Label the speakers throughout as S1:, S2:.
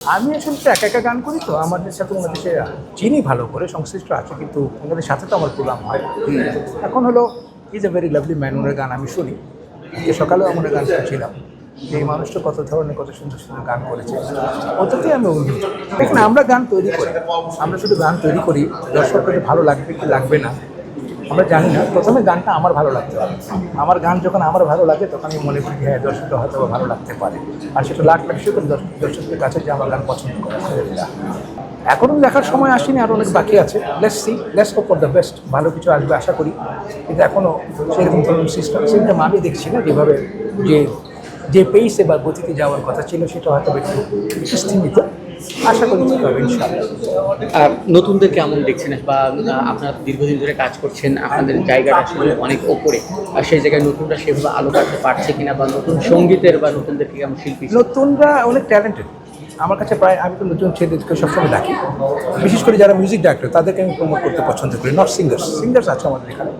S1: আমি আসলে একা একা গান করি তো আমাদের সাথে সে চিনি ভালো করে সংশ্লিষ্ট আছে, কিন্তু ওনাদের সাথে তো আমার প্রোগ্রাম হয় এখন হলো is a very lovely man ওনার গান আমি শুনি। যে সকালেও আমার গান শুনছিলাম। যে এই মানুষটা কত ধরনের, কত সুন্দর সুন্দর গান করেছে। ওটাতেই আমি অভিভূত। দেখুন, আমরা গান তৈরি করি। আমরা শুধু গান তৈরি করি, দর্শকদের ভালো লাগবে কি লাগবে না। আমরা জানি না। প্রথমে গানটা আমার ভালো লাগতে পারে। আমার গান যখন আমার ভালো লাগে, তখন আমি মনে করি হ্যাঁ দর্শকটা হয়তো ভালো লাগতে পারে। আর সেটা লাখ লাখ শুধু দর্শকদের কাছে যে আমার গান পছন্দ করে। এখনও দেখার সময় আসেনি, আর অনেক বাকি আছে। Let's see let's hope for the best ভালো কিছু আসবে, আশা করি। কিন্তু এখনও সেরকম ধরুন সিস্টেম সিস্টেম আমি দেখছি না যেভাবে যে যে পেইসে বা গতিতে যাওয়ার কথা ছিল, সেটা হয়তো একটু স্থিমিত আশা করি
S2: নতুনদের কেমন দেখছেন? বা আপনারা দীর্ঘদিন ধরে কাজ করছেন আপনাদের জায়গাটা আসলে অনেক ওপরে। আর সেই জায়গায় নতুনরা সেভাবে আলো কাটতে পারছে কিনা বা নতুন সঙ্গীতের বা নতুনদেরকে কেমন শিল্পী?
S1: নতুনরা অনেক ট্যালেন্টেড আমার কাছে প্রায় আমি তো নতুন ছেলেদেরকে সবসময় ডাকি। বিশেষ করে যারা মিউজিক ডাইরেক্টর তাদেরকে আমি প্রমোট করতে পছন্দ করি নট সিঙ্গার্স সিঙ্গার্স আছে আমাদের এখানে।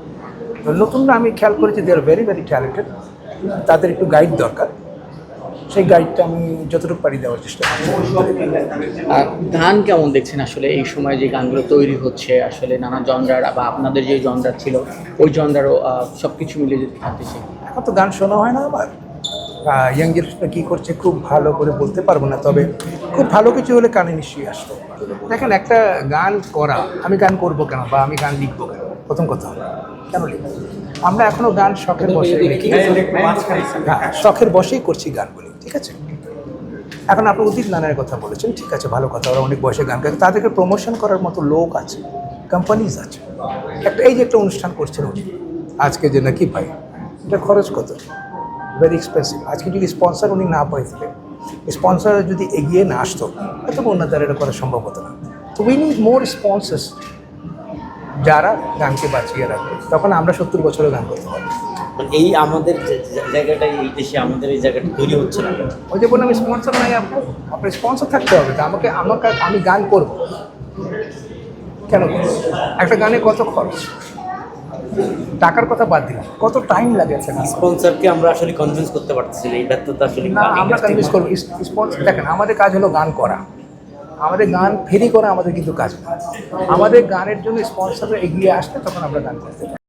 S1: তো নতুনরা আমি খেয়াল করেছি they are very very talented তাদের একটু গাইড দরকার। সেই গাইডটা আমি যতটুকু পারি দেওয়ার চেষ্টা করছি।
S2: আর গান কেমন দেখছেন আসলে এই সময় যে গানগুলো তৈরি হচ্ছে? আসলে নানা জনরার বা আপনাদের যে জনরার ছিল ওই জনরারও সব কিছু মিলে যদি থাকতে চাই
S1: এখন তো গান শোনা হয় না আমার ইয়াং জেনারেশন কী করছে খুব ভালো করে বলতে পারব না তবে খুব ভালো কিছু হলে কানে নিশ্চয়ই আসতো। দেখেন একটা গান করা আমি গান করব কেন বা আমি গান লিখব কেন? প্রথম কথা কেন লিখব? আমরা এখনও গান শখের বসে হ্যাঁ শখের বসেই করছি গানগুলি। ঠিক আছে? এখন আপনি উদিত নানের কথা বলেছেন, ঠিক আছে, ভালো কথা, ওরা অনেক বয়সে গান গায়, তাদেরকে প্রমোশন করার মতো লোক আছে কোম্পানিজ আছে। একটা এই যে একটা অনুষ্ঠান করছেন উনি, আজকে যে নাকি ভাই, এটা খরচ কত? ভেরি এক্সপেন্সিভ আজকে যদি স্পন্সর উনি না পাইছিলেন স্পন্সর যদি এগিয়ে না আসতো হয়তো ওনার দ্বারা এটা করা সম্ভব হতো না। তো উই নিড মোর স্পন্সার্স যারা গানকে বাঁচিয়ে রাখবে, তখন আমরা সত্তর বছরেও গান করতে পারব।
S3: মানে এই আমাদের জায়গাটা এই দেশে আমাদের এই জায়গাটা তৈরি হচ্ছে না
S1: ওই যে বললাম স্পন্সর নাই আপনার আপনার স্পন্সর থাকতে হবে। তো আমাকে আমাকে আমি গান করব। কেন একটা গানে কত খরচ? টাকার কথা বাদ দিলাম। কত টাইম লাগে
S3: স্পন্সরকে আমরা আসলে কনভিন্স করতে পারতেছি না এই ব্যর্থতা আসলে
S1: না আমরা কনভিন্স করব? স্পন্সর দেখেন আমাদের কাজ হলো গান করা। আমাদের গান ফেরি করা আমাদের কিন্তু কাজ না। আমাদের গানের জন্য স্পন্সররা এগিয়ে আসলে তখন আমরা গান করতে পারি।